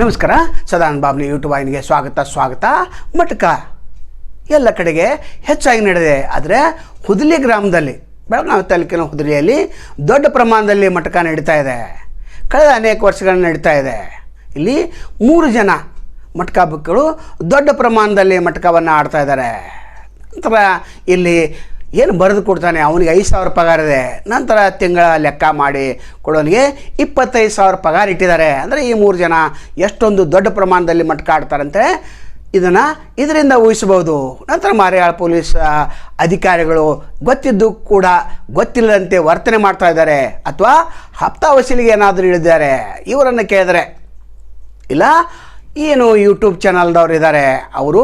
ನಮಸ್ಕಾರ, ಸದಾನಂದ ಬಾಬ್ನಿ ಯೂಟ್ಯೂಬ್ ವಾಹಿನಿಗೆ ಸ್ವಾಗತ ಸ್ವಾಗತ. ಮಟ್ಕ, ಎಲ್ಲ ಕಡೆಗೆ ಹೆಚ್ಚಾಗಿ ನಡೆದಿದೆ. ಆದರೆ ಹುದಲಿ ಗ್ರಾಮದಲ್ಲಿ, ಬೆಳಗಾವಿ ತಾಲೂಕಿನ ಹುದಲಿಯಲ್ಲಿ ದೊಡ್ಡ ಪ್ರಮಾಣದಲ್ಲಿ ಮಟಕ ನಡೀತಾ ಇದೆ. ಕಳೆದ ಅನೇಕ ವರ್ಷಗಳಿಂದ ನಡೀತಾ ಇದೆ. ಇಲ್ಲಿ ಮೂರು ಜನ ಮಟ್ಕ ಬುಕ್ಗಳು ದೊಡ್ಡ ಪ್ರಮಾಣದಲ್ಲಿ ಮಟ್ಕವನ್ನು ಆಡ್ತಾ ಇದ್ದಾರೆ. ನಂತರ ಇಲ್ಲಿ ಏನು ಬರೆದು ಕೊಡ್ತಾನೆ? ಅವನಿಗೆ ಐದು ಸಾವಿರ ಪಗಾರ ಇದೆ. ನಂತರ ತಿಂಗಳ ಲೆಕ್ಕ ಮಾಡಿ ಕೊಡೋನಿಗೆ ಇಪ್ಪತ್ತೈದು ಸಾವಿರ ಪಗಾರ ಇಟ್ಟಿದ್ದಾರೆ. ಅಂದರೆ ಈ ಮೂರು ಜನ ಎಷ್ಟೊಂದು ದೊಡ್ಡ ಪ್ರಮಾಣದಲ್ಲಿ ಮಟ್ಕಾಡ್ತಾರಂತೆ. ಇದನ್ನು ಇದರಿಂದ ಊಹಿಸಬಹುದು. ನಂತರ ಮಾರಿಯಾಳ ಪೊಲೀಸ್ ಅಧಿಕಾರಿಗಳು ಗೊತ್ತಿದ್ದು ಕೂಡ ಗೊತ್ತಿಲ್ಲದಂತೆ ವರ್ತನೆ ಮಾಡ್ತಾ ಇದ್ದಾರೆ. ಅಥವಾ ಹಪ್ತಾ ವಸೂಲಿಗೆ ಏನಾದರೂ ಇಳಿದಿದ್ದಾರೆ ಇವರನ್ನು ಕೇಳಿದರೆ, ಇಲ್ಲ ಏನು ಯೂಟ್ಯೂಬ್ ಚಾನಲ್ದವ್ರು ಇದ್ದಾರೆ ಅವರು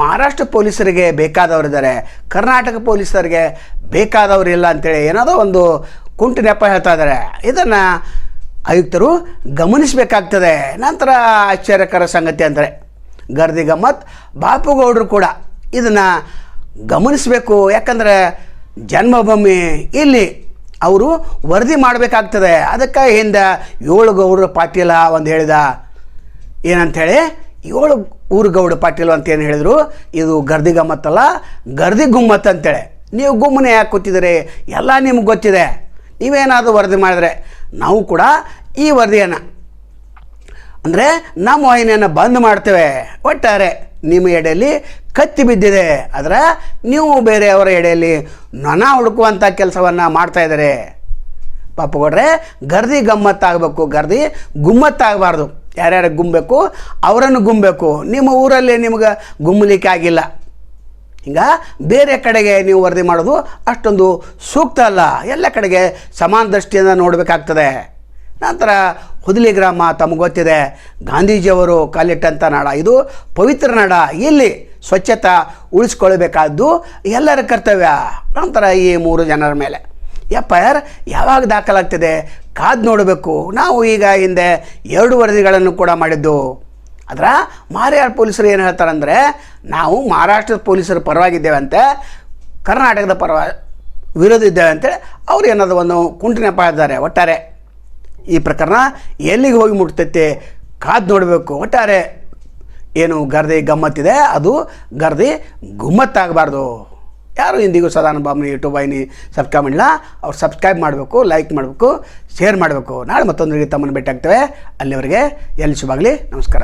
ಮಹಾರಾಷ್ಟ್ರ ಪೊಲೀಸರಿಗೆ ಬೇಕಾದವ್ರು ಇದ್ದಾರೆ ಕರ್ನಾಟಕ ಪೊಲೀಸರಿಗೆ ಬೇಕಾದವರು ಇಲ್ಲ ಅಂತೇಳಿ ಏನಾದರೂ ಒಂದು ಕುಂಟು ನೆಪ ಹೇಳ್ತಾ ಇದ್ದಾರೆ ಇದನ್ನು ಆಯುಕ್ತರು ಗಮನಿಸಬೇಕಾಗ್ತದೆ. ನಂತರ ಆಶ್ಚರ್ಯಕರ ಸಂಗತಿ ಅಂದರೆ ಗರ್ದಿ ಗಮ್ಮತ್, ಬಾಪುಗೌಡರು ಕೂಡ ಇದನ್ನು ಗಮನಿಸಬೇಕು. ಯಾಕಂದರೆ ಜನ್ಮಭೂಮಿ ಇಲ್ಲಿ ಅವರು ವರದಿ ಮಾಡಬೇಕಾಗ್ತದೆ. ಅದಕ್ಕೆ ಹಿಂದೆ ಏಳು ಗೌಡ್ರ ಪಾಟೀಲ ಒಂದು ಹೇಳಿದ ಏನಂಥೇಳಿ ಏಳು ಊರು ಗೌಡ ಪಾಟೀಲ್ ಅಂತ ಏನು ಹೇಳಿದರು? ಇದು ಗರ್ದಿ ಗಮ್ಮತ್ತಲ್ಲ, ಗರ್ದಿ ಗುಮ್ಮತ್ ಅಂತೇಳಿ. ನೀವು ಗುಮ್ಮನೆ ಯಾಕೆ ಕೂತಿದ್ದೀರಿ? ಎಲ್ಲ ನಿಮ್ಗೆ ಗೊತ್ತಿದೆ. ನೀವೇನಾದರೂ ವರದಿ ಮಾಡಿದ್ರೆ, ನಾವು ಕೂಡ ಈ ವರದಿಯನ್ನು, ಅಂದರೆ ನಮ್ಮ ವಾಹಿನಿಯನ್ನು ಬಂದ್ ಮಾಡ್ತೇವೆ. ಒಟ್ಟಾರೆ ನಿಮ್ಮ ಎಡೆಯಲ್ಲಿ ಕತ್ತಿ ಬಿದ್ದಿದೆ. ಆದರೆ ನೀವು ಬೇರೆಯವರ ಎಡೆಯಲ್ಲಿ ನೊಣ ಹುಡುಕುವಂಥ ಕೆಲಸವನ್ನು ಮಾಡ್ತಾ ಇದ್ದಾರೆ. ಪಾಪಗೌಡ್ರೆ ಗರ್ದಿ ಗಮ್ಮತ್ತಾಗಬೇಕು. ಗರ್ದಿ ಗುಮ್ಮತ್ತಾಗಬಾರ್ದು. ಯಾರ್ಯಾರು ಗುಂಬೇಕು ಅವರನ್ನು ಗುಂಬೇಕು ನಿಮ್ಮ ಊರಲ್ಲಿ ನಿಮ್ಗೆ ಗುಮ್ಮಲಿಕ್ಕೆ ಆಗಿಲ್ಲ. ಹಿಂಗ ಬೇರೆ ಕಡೆಗೆ ನೀವು ವರದಿ ಮಾಡೋದು ಅಷ್ಟೊಂದು ಸೂಕ್ತ ಅಲ್ಲ. ಎಲ್ಲ ಕಡೆಗೆ ಸಮಾನ ದೃಷ್ಟಿಯಿಂದ ನೋಡಬೇಕಾಗ್ತದೆ. ನಂತರ ಹುದಲಿ ಗ್ರಾಮ ತಮಗೆ ಗೊತ್ತಿದೆ. ಗಾಂಧೀಜಿಯವರು ಕಾಲಿಟ್ಟಂಥ ನಾಡ. ಇದು ಪವಿತ್ರ ನಾಡ. ಇಲ್ಲಿ ಸ್ವಚ್ಛತಾ ಉಳಿಸ್ಕೊಳ್ಬೇಕಾದ್ದು ಎಲ್ಲರ ಕರ್ತವ್ಯ. ನಂತರ ಈ ಮೂರು ಜನರ ಮೇಲೆ. ಐ ಆರ್ ಯಾವಾಗ ದಾಖಲಾಗ್ತದೆ? ಕಾದು ನೋಡಬೇಕು. ನಾವು ಈಗ ಹಿಂದೆ ಎರಡು ವರದಿಗಳನ್ನು ಕೂಡ ಮಾಡಿದ್ದು. ಅದರ ಮಾರಿಯಾಳ್ ಪೊಲೀಸರು ಏನು ಹೇಳ್ತಾರಂದರೆ, ನಾವು ಮಹಾರಾಷ್ಟ್ರದ ಪೊಲೀಸರ ಪರವಾಗಿದ್ದೇವೆ ಅಂತೆ ಕರ್ನಾಟಕದ ಪರವ ವಿರೋಧ ಇದ್ದೇವೆ ಅಂತೇಳಿ ಅವ್ರು ಏನಾದ್ರು ಒಂದು ಕುಂಟು ನೆಪ ಇದ್ದಾರೆ. ಒಟ್ಟಾರೆ ಈ ಪ್ರಕರಣ ಎಲ್ಲಿಗೆ ಹೋಗಿ ಮುಟ್ತೈತೆ? ಕಾದು ನೋಡಬೇಕು. ಒಟ್ಟಾರೆ ಏನು ಗರ್ದಿ ಗಮ್ಮತ್ತಿದೆ? ಅದು ಗರ್ದಿ ಗುಮ್ಮತ್ತಾಗಬಾರ್ದು. ಯಾರು ಇಂದಿಗೂ ಸದಾನಂದ ಬಾಬ್ನಿ ಯೂಟ್ಯೂಬ್ ವಾಹಿನಿ ಸಬ್ಸ್ಕ್ರೈಬ್ ಮಾಡಿಲ್ಲ, ಅವ್ರು ಸಬ್ಸ್ಕ್ರೈಬ್ ಮಾಡಬೇಕು ಲೈಕ್ ಮಾಡಬೇಕು ಶೇರ್ ಮಾಡಬೇಕು. ನಾಳೆ ಮತ್ತೊಂದು ತಮ್ಮನ್ನು ಭೇಟಿ ಆಗ್ತೇವೆ ಅಲ್ಲಿವರೆಗೆ ಎಲ್ಲಿ ಶುಭಾಗಲಿ ನಮಸ್ಕಾರ.